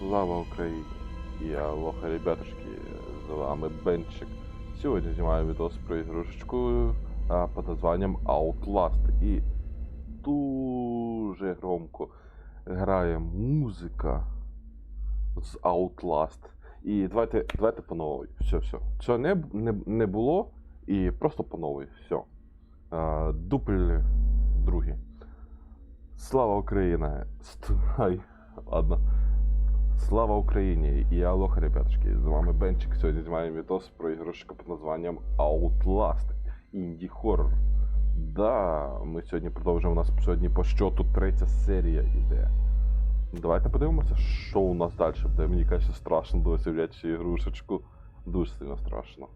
Слава Україні! Я Лоха, ребятушки, з вами Бенчик. Сьогодні знімаю відос про ігрушечку під названням Outlast. І дуже громко грає музика з Outlast. І давайте, давайте по новій. Все, все. Цього не, не, не було і просто по новій. Все. А, дупль другий. Слава Україна! Ай, ладно. Слава Україні! І алоха, ребятушки! З вами Бенчик. Сьогодні знімаємо відос про ігрушку під названням Outlast. Інді хоррор. Да, ми сьогодні продовжуємо. У нас сьогодні по щоту третя серія іде. Давайте подивимося, що у нас далі буде. Мені кажеться, страшно досі ігрушечку. Дуже сильно страшно.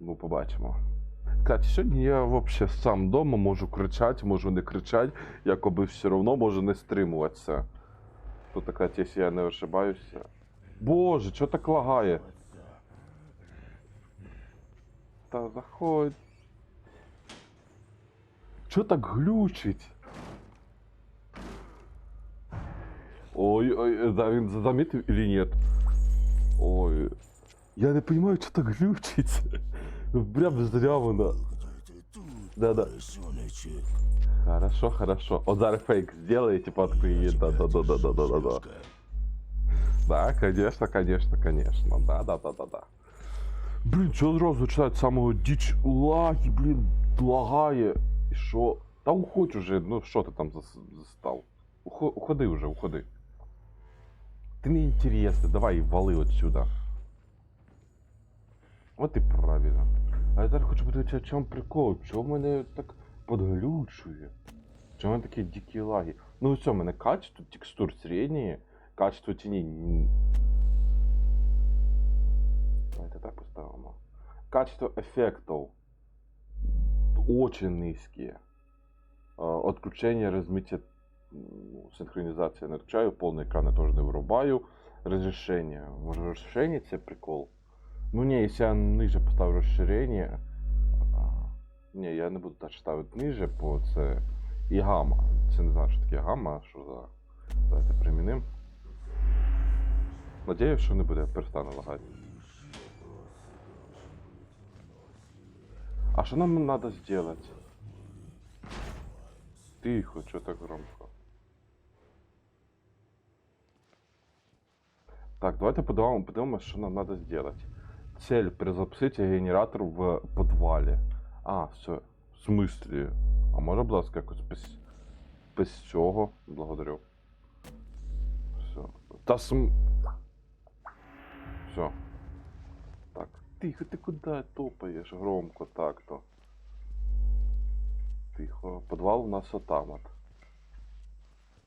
Ну, побачимо. Кстати, сьогодні я взагалі сам вдома можу кричати, можу не кричати, якоби все одно можу не стримуватися. Тут така якщо я не ошибаюся. Боже, що так лагає? Та заходь. Що так глючить? Ой, ой, да, він замітив или нет? Ой. Я не понимаю, що так глючить. Прям зря вона. Да-да. Хорошо, хорошо. Вот зараз фейк сделай, типа открыть. Да, да, да, да, да, да, да, да. Да, конечно, конечно, конечно. Да, да, да, да, да. Блін, що зразу починають з самого діч лаги, блін, лагає. І що? Та уходь уже, ну що ти там зас- застав? Ухо- Уходи уже, уходи. Ти не інтересний, давай вали отсюда. От і правильно. А я зараз хочу подивитися, в чому прикол, чого мене так подглючує. Чому в мене такі дикі лаги? Ну все, в мене качество текстур середнє, качество тіні. н- Давайте так поставимо. Качество ефектов очень низкие. А, Отключение, размытие, ну, синхронизация не отключаю, полный экран я тоже не вырубаю. Разрешение. Може розширення це прикол. Ну ні, якщо я ниже поставлю розширення. ні, я не буду так ставити ниже, бо це і гамма. Це не знаю, що таке гамма, що за. Давайте приміним. Надіюсь, що не буде перестане лагати. А що нам треба зробити? Тихо, що так громко. Так, давайте подумаємо, подивимося, що нам треба зробити. Цель перезапустити генератор в підвалі. А, все. В смислі? А може, будь ласка, якось без, без цього? Благодарю. Все. Та см... Все. Так. Тихо, ти куди топаєш громко так-то? Тихо. Подвал у нас отам от.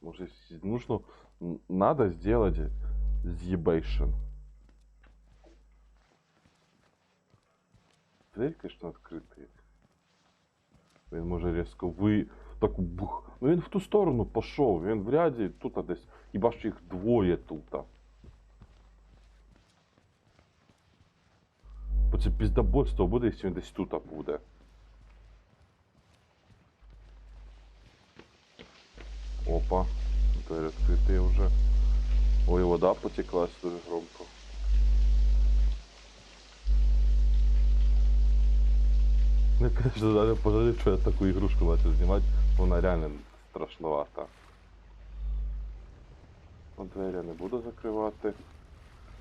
Може, нужно... Надо сделать з'ебейшн. Дверь, конечно, открытая. Він може різко ви. Так бух. Ну він в ту сторону пішов. Він в ряді тут десь. Хіба що їх двоє тут. Бо це піздобольство буде, якщо він десь тут буде. Опа. Двері відкриті вже. Ой, вода потеклась дуже громко. Ну, конечно, даже пожалеть, что я такую игрушку начал снимать. Вона реально страшновата. Ну, двері я не буду закривати.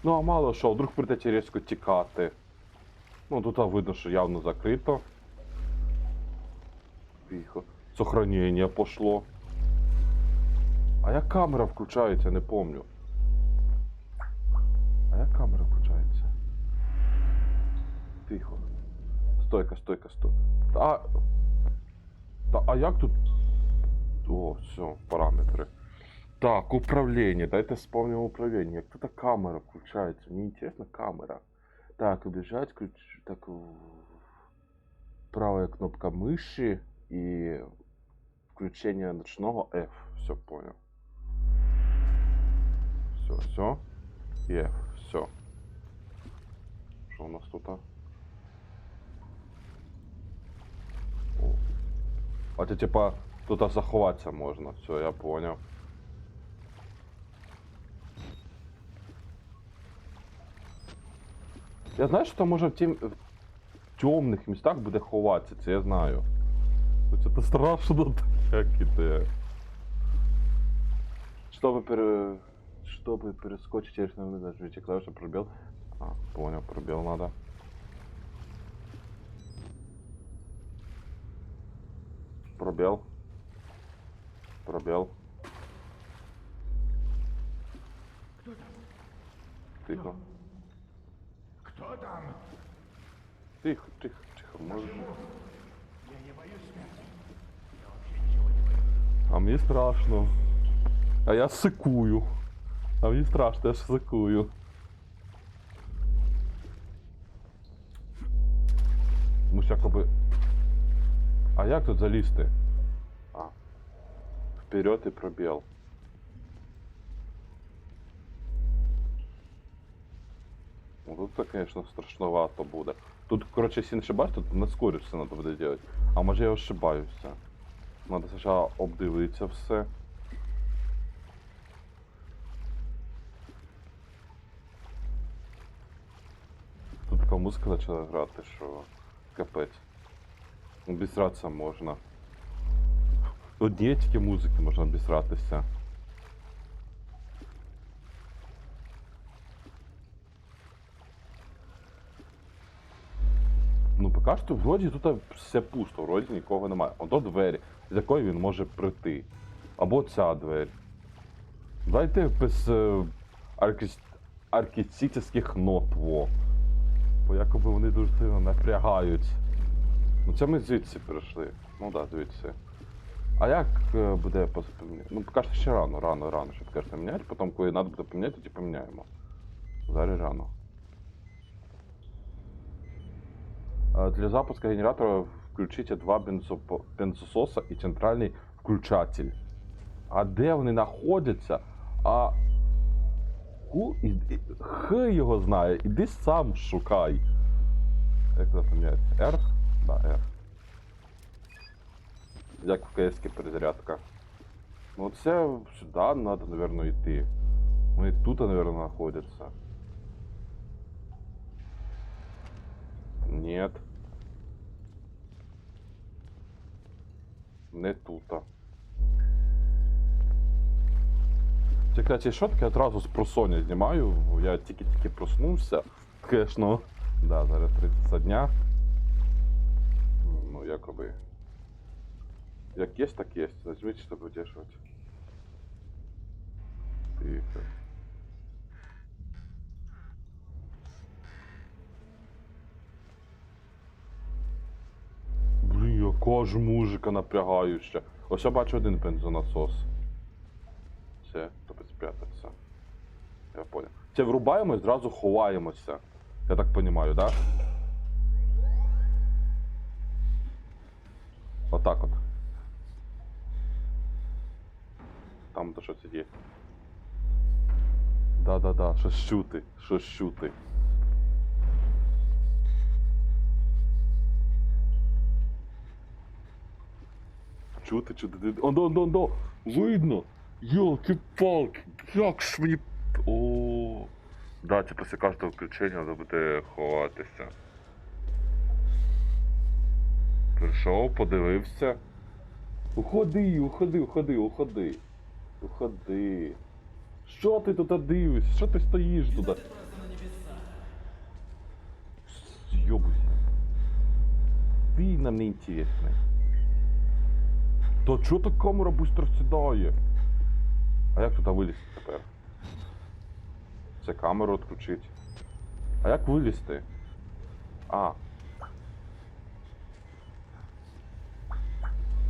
Ну, а мало що, вдруг прийдеться різко тікати. Ну, тут видно, що явно закрито. Тихо. Сохранення пошло. А як камера включається, не помню. А як камера включається? Тихо. Стойка, стойка, стойка. А. Та, а як тут. О, все, параметри. Так, управление. Дайте вспомним управление. Як тут камера включається? Мені інтересна камера. Так, убежать, ключ. Так. Правая кнопка мыши и включение ночного F. Все понял. Все, все. И F. Все. Что у нас тут? А ти типа тут заховатися можна, все, я понял. Я знаю, що там може в тім... в темних містах буде ховатися, це я знаю. Хоча це страшно як іде. Чтобы пере... Чтобы перескочить, я не знаю, клавиша пробел. А, понял, пробел надо. Пробел. Пробел. Кто там? Тихо. Кто там? Тихо, тихо, тихо. Може... Я не боюсь смерти. Я вообще ничего не боюсь. А мені страшно. А я сикую. А мені страшно, я ж сикую. Як тут залізти? А. Вперед і пробіл. Ну тут це, конечно, страшновато буде. Тут, короче, если не ошибаюсь, тут на скорості надо буде делать. А може я ошибаюся. Надо спочатку обдивитися все. Тут така музика почала грати, що капець. Обісратися можна. Однієї тільки музики можна обісратися. Ну, поки що вроді тут все пусто, вроді нікого немає. Ото двері, з якої він може прийти. Або ця двері. Дайте без е, аркіс... аркістичних нот, во. Бо якоби вони дуже сильно напрягають. Ну це ми звідси прийшли. Ну так, да, звідси. А як е, буде позапоміняти? Ну, поки що ще рано, рано, рано, щоб кажете міняти, потім, коли треба буде поміняти, тоді поміняємо. Зараз рано. Э, Для запуска генератора включите два бензопо- бензососа і центральний включатель. А де вони знаходяться? А ху... і- Х його знає, іди сам шукай. Як це поміняється? R? Да, R. Як в КС перезарядка. Ну це сюди треба, напевно, йти. Вони тут, напевно, знаходяться. Нет. Не тута. Це, кстати, шотки я одразу з просоня знімаю. Я тільки-тільки проснувся. Конечно. Да, зараз 30 дня. Якоби. Як є, так є. Нажміть, щоб витішувати. Тихо. Блін, яка ж музика напрягаюча. Ось я бачу один бензонасос. Все, тобто спрятатися. Я понял. Це врубаємо і зразу ховаємося. Я так розумію, да? Отак от. Там то щось є. Да-да-да, щось чути, щось чути. Чути, чути. Он, он, он, он, видно. Йолки-палки, як ж мені. О. Да, це після кожного включення треба буде ховатися. Прийшов, подивився. Уходи, уходи, уходи, уходи. Уходи. Що ти тут дивишся? Що ти стоїш туди? Йобуйся. Ти нам не інтересний. То чого так камера быстро сідає? А як туди вилізти тепер? Це камеру відключить. А як вилізти? А.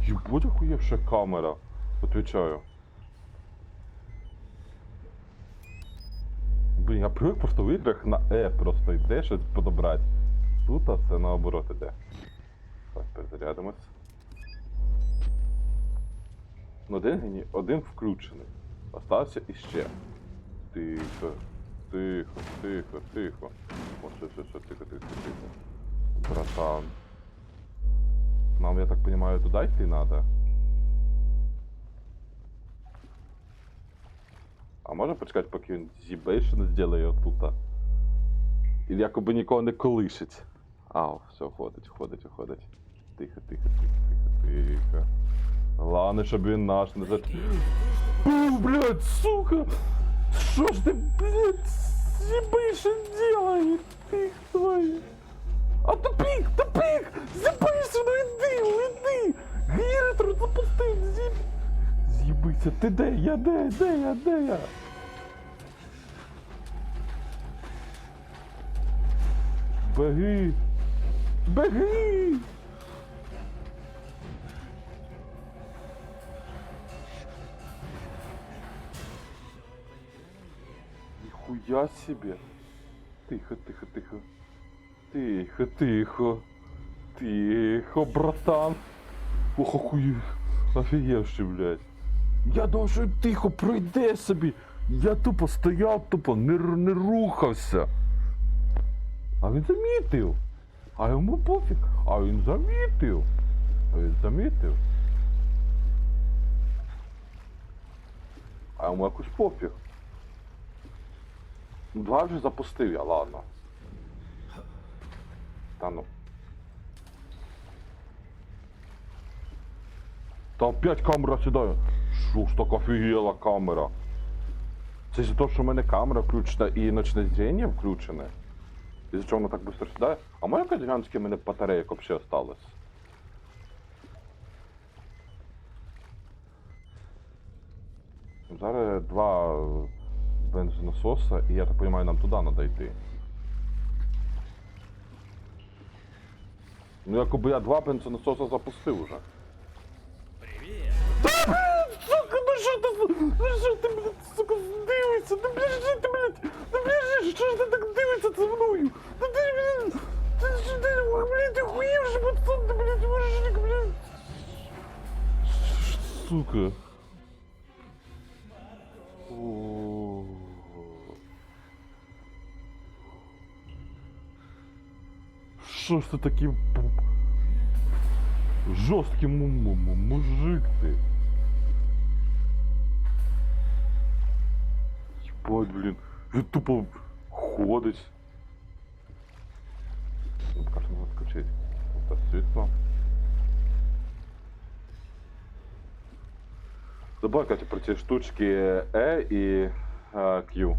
Єбать охуєвша камера. Отвечаю. Блін, я привик просто в іграх на Е просто йде щось подобрати. Тут а це наоборот іде. Так, перезарядимось. Ну, один, один включений. Остався іще. Тихо, тихо, тихо, тихо. О, все, все, все, тихо, тихо, тихо. Братан. Нам, я так понимаю, туда йти надо? А можно почекать, поки він зібейшн сделає отута? І якоби нікого не колишить. Ау, все, ходить, ходить, ходить. Тихо, тихо, тихо, тихо, тихо. Ладно, щоб він наш не за. Блядь, сука! Що ж ти, блядь, з'їбиш делає? Ти твою. А тупик, тупик! З'їбися, ну іди, іди! Генератор запустив, з'їб... З'їбися, ти де? Я де? Де я? Де я? Беги! Беги! Ніхуя себе! Тихо, тихо, тихо. Тихо, тихо. Тихо, братан. Ох, охуй. Офігевши, блядь. Я думав, тихо пройде собі. Я тупо стояв, тупо не, не рухався. А він замітив. А йому пофіг. А він замітив. А він замітив. А йому якось пофіг. Ну, два вже запустив я, ладно. Та ну. Та опять камера сідає. Що ж так офігела камера? Це за те, що в мене камера включена і ночне зріння включене. І за чого воно так швидко сідає? А моя кадянська в мене батарейок взагалі осталось. Зараз два бензонасоса, і я так розумію, нам туди треба йти. Ну, якоби я два бензонасоса запустив уже. Привет! Та, блядь, сука, ну що ти, ну що ти, блядь, сука, дивишся? Ну, блядь, що ти, блядь, ну, блядь, що ж ти так дивишся за мною? Ну, ти, блядь, ти що ти, блядь, ти хуєвши, пацан, ти, блядь, мужик, блядь. Сука. Що ж ти такий пу- жорсткий му- му- му- мужик ти? Ебать, блін, він тупо ходить. Ну, поки що можна скачати. Це світло. Забувай, Катя, про ці штучки E і е, Q.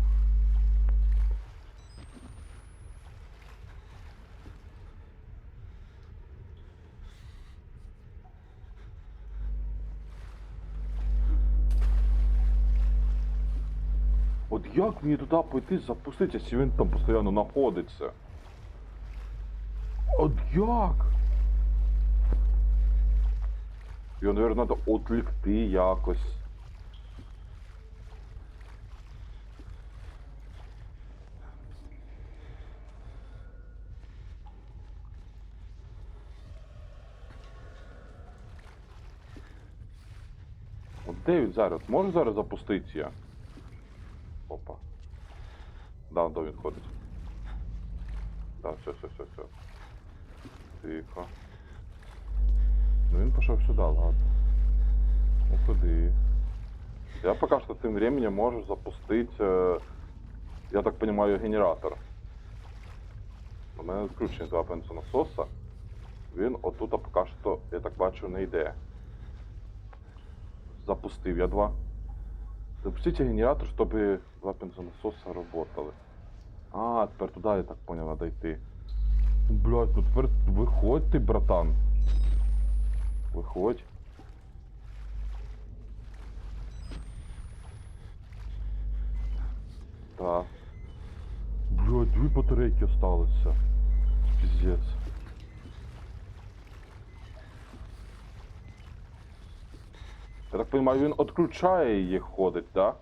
От як мені туди пойти запуститися, якщо він там постійно знаходиться? От як? Його, мабуть, треба отлікти якось. От де він зараз? Може зараз запуститися? Опа. Да, да, він ходить. Да, все, все, все, все. Тихо. Ну він пішов сюди, ладно. Ну ходи. Я поки що тим временем можу запустити, е, я так понимаю, генератор. У мене відключені два бензонасоса. Він отут поки що, я так бачу, не йде. Запустив я два. Запустите генератор, чтобы два бензонасоса работали. А, тепер туди, я так понял, надо йти. Ну, Блядь, ну тепер виходь ти, братан. Виходь. Так. Блядь, дві батарейки осталося. Пиздец. Я так понимаю, він відключає її ходить, да?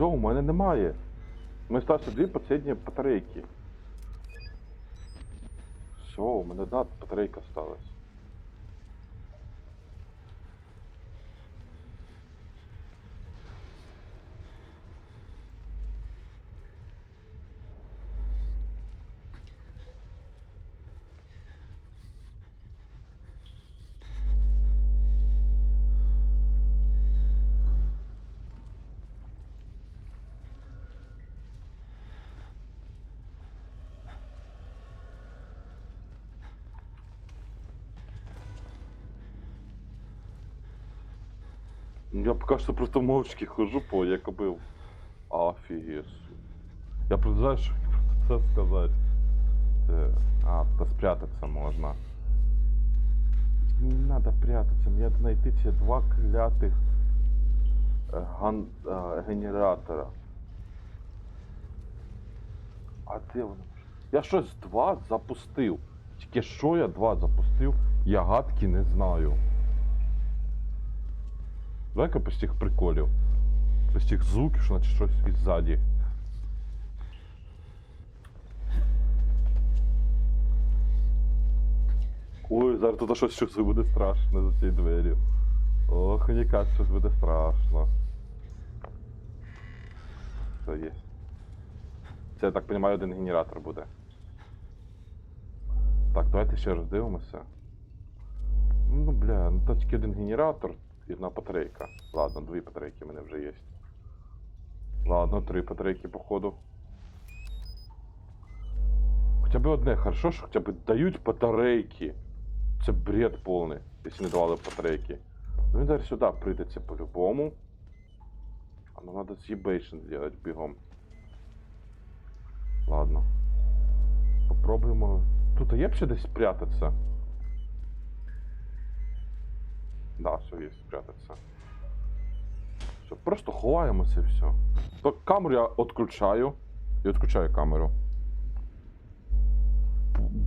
все, у мене немає. У мене стався дві останні батарейки. Все, у мене одна батарейка сталася. Я поки що просто мовчки хожу по якоби. Офігеть. Я просто знаю, що це сказати. Це... А, то спрятатися можна. Не надо прятаться, мне надо найти ці два клятих е, ган... е, генератора. А де вони? Я щось два запустив. Тільки що я два запустив, я гадки не знаю. Давай-ка тих приколів. Тих звуків, що наче щось іззаді. Ой, зараз тут щось щось буде страшно за цією дверю. Ох, ніяк щось буде страшно. Це є. Це, я так розумію, один генератор буде. Так, давайте ще раз дивимося. Ну, бля, ну тільки один генератор і одна батарейка. Ладно, дві батарейки в мене вже є. Ладно, три батарейки, походу. Хоча б одне, хорошо, що хоча б дають батарейки. Це бред повний, якщо не давали батарейки. Ну він зараз сюди прийдеться по-любому. А нам треба з'їбейшн зробити бігом. Ладно. Попробуємо. Тут є б ще десь спрятатися? Да, все, є спрятатися. Все, просто ховаємося і все. То камеру я відключаю. І відключаю камеру.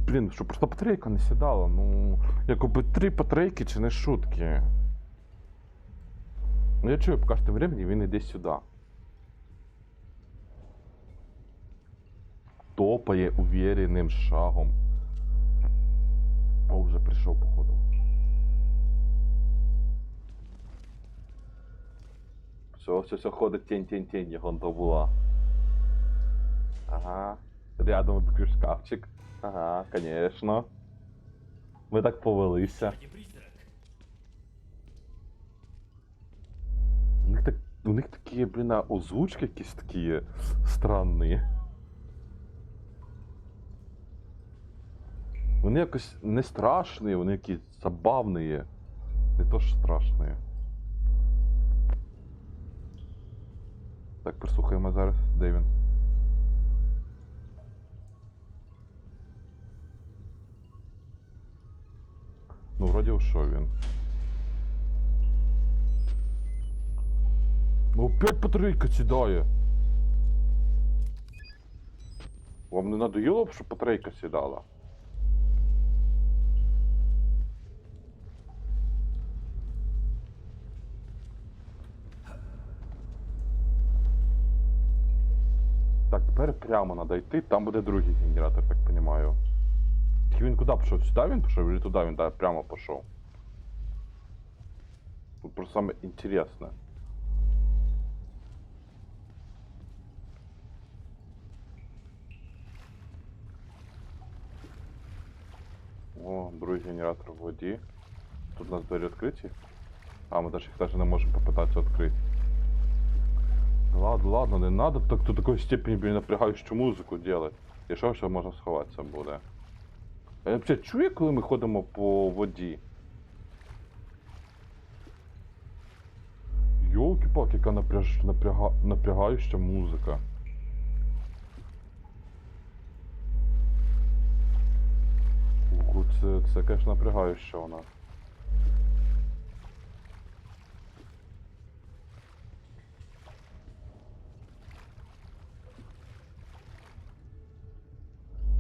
Блін, щоб просто батарейка не сідала. Ну, якби три батарейки чи не шутки. Ну я чую, поки що времени він іде сюди. Топає уверенним шагом. О, вже прийшов, походу. Все, все, все ходить тінь, тінь, тінь, його була. Ага. Рядом шкафчик. Ага, конечно. Ми так повелися. У них, так, у них такі, блін, озвучки якісь такі странні. Вони якось не страшні, вони якісь забавні. Не то що страшні. Так, прислухаємо зараз, де він. Ну, вроді ушов він. Ну опять батарейка сідає. Вам не надоїло б, щоб батарейка сідала? Прямо треба йти, там буде другий генератор, так розумію. Тільки він куди пішов? Сюди він пішов, чи туди він да, прямо пішов? Тут просто саме інтересне. О, другий генератор в воді. Тут у нас двері відкриті. А, ми даже їх даже не можемо попитатися відкрити. Ладно, ладно, не надо так до такої степені блін, напрягаючу музику делать. І що ще можна сховатися буде? А я взагалі чую, коли ми ходимо по воді. Йолки-палки, яка напряж... напряга... напрягаюча музика. Ого, це, це, конечно, напрягаюче вона.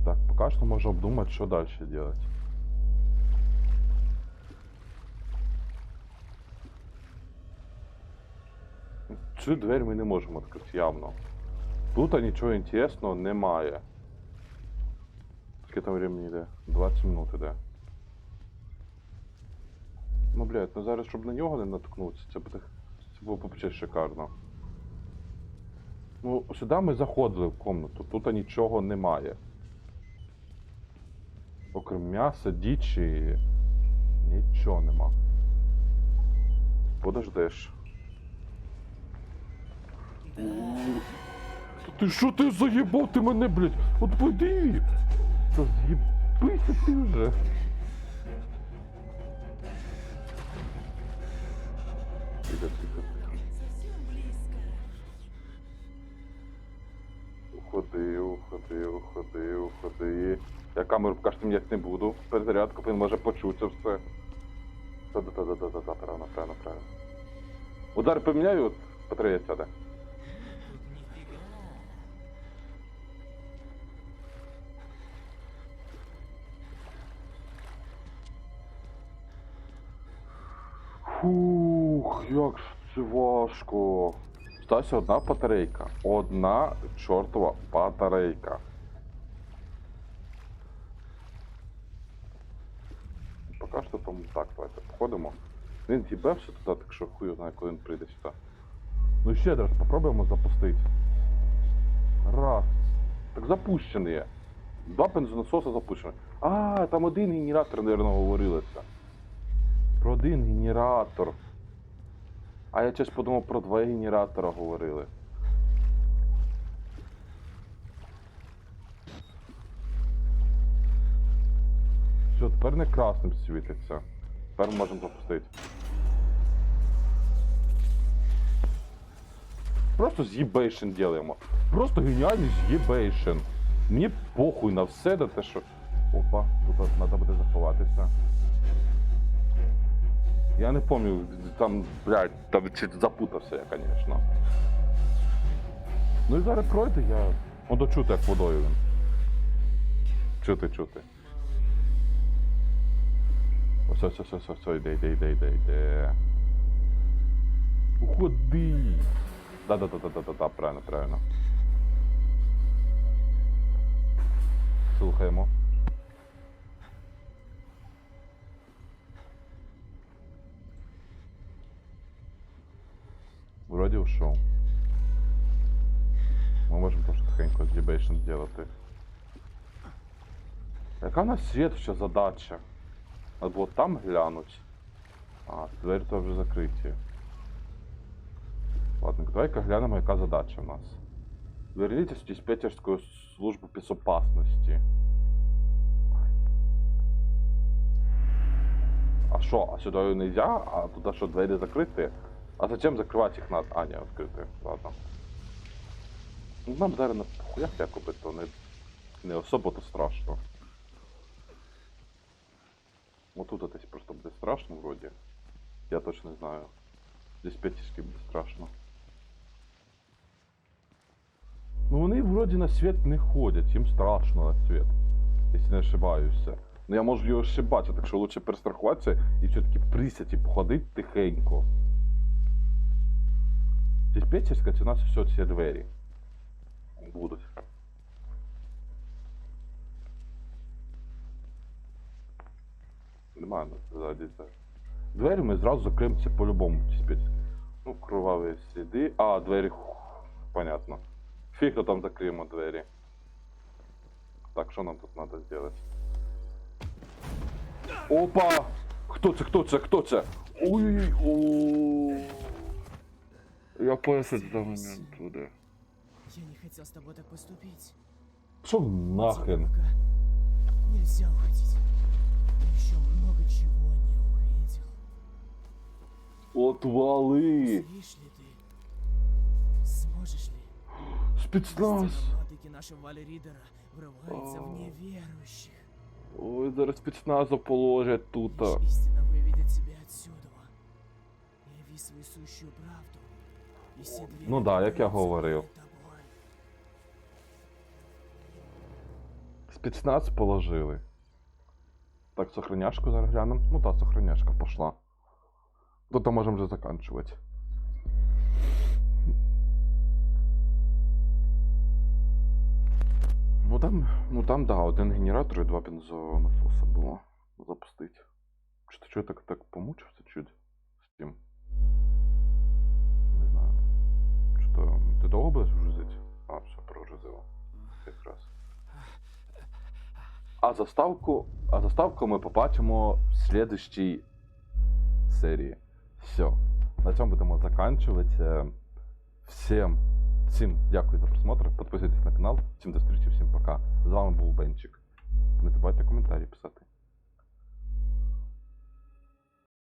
Так, пока что можно обдумать, что дальше делать. Цю дверь ми не можемо відкрити явно. Тут нічого інтересного немає. Скільки там времени йде? 20 минут іде. Ну, блядь, ну зараз, щоб на нього не наткнутися, це буде. Це було взагалі шикарно. Ну, сюди ми заходили в комнату, тут нічого немає. Окрім м'яса, дічі. Нічого нема. Подождеш. Ти що ти заїбав ти мене, блядь? От пойди! Та з'їбися ти вже. Тихо, тихо. Уходи, уходи, уходи, уходи. Я камеру покажу ніяк не буду. Перезарядку, він може почути все. Та-да-да-да-да-да, правильно, правильно, правильно. Удар поміняю, от батарея сяде. Фух, як ж це важко. Стася одна батарейка. Одна чортова батарейка. Що там так, давайте походимо. Він з'їбався туди, так що хуй знає, коли він прийде сюди. Ну ще раз попробуємо запустити. Раз. Так запущений є. Два бензонасоси запущені. А, там один генератор, мабуть, говорилося. Про один генератор. А я щось подумав про два генератора говорили. Тепер не красним світиться. Тепер можемо запустити. Просто з'їбейшн ділаємо. Просто геніальний з'їбейшн. Мені похуй на все, на те, що. Опа, тут треба буде заховатися. Я не пам'ятаю, там, блядь, там запутався я, звісно. Ну і зараз пройде, я. Ну дочути, як водою він. Чути, чути. Ось, ось, ось, ось, ось, ось, йде, йде, йде, йде, йде. Уходи! Да-да-да-да-да-да, правильно, правильно. Слухаємо. Вроде ушел. Мы можем тоже тихенько дебейшн сделати. Яка у нас слідча задача? Надо було там глянуть. А, двері то вже закриті. Ладно, давай-ка глянемо, яка задача у нас. Вернитесь в диспетчерскую службу безопасности. А що, а сюди нельзя? А туди що, двері закриті? А зачем закривати їх надо? А, ні, відкрити. Ладно. Ну, нам зараз на похуях якоби то не, не особо то страшно. Отут десь просто буде страшно вроді. Я точно знаю. Диспетчерський буде страшно. Ну вони вроді на світ не ходять, їм страшно на світ. Якщо не ошибаюся. Ну я можу його ошибатися, так що лучше перестрахуватися і все-таки присядь і походити тихенько. Диспетчерська це у нас все ці двері. Будуть. Немає це. Двері ми зразу закриємо це по-любому. Ну, кроваві сліди. А, двері. Понятно. Фиг там закриємо двері. Так, що нам тут треба зробити? Опа! Хто це? Хто це? Хто це? Ой, о. Я поясню до момент туди. Я не хотел с тобой так поступить. Що нахрен? Нельзя уходить. Отвали! Слышишь ли ты? Сможешь ли? Спецназ! Стена владыки нашего Вали Ридера врывается в О. неверующих. Ой, зараз спецназа положать тут. Лишь истина выведет тебя отсюда. Яви свою сущую правду. И все двери Ну да, як я откроются говорив. перед тобой. Спецназ положили. Так, сохраняшку зараз глянемо. Ну та, сохраняшка пошла. Тут можемо вже заканчувати. Ну там, ну там, да, один генератор і два бензонасоса було запустити. Що, що я так, так помучився чуть з цим? Не знаю. Що, ти довго будеш грузити? А, все, прогрузило. Якраз. А заставку, а заставку ми побачимо в слідущій серії. Все. На цьому будемо заканчувати. Всім, всім дякую за просмотр. Підписуйтесь на канал. Всім до зустрічі, всім пока. З вами був Бенчик. Не забувайте коментарі писати.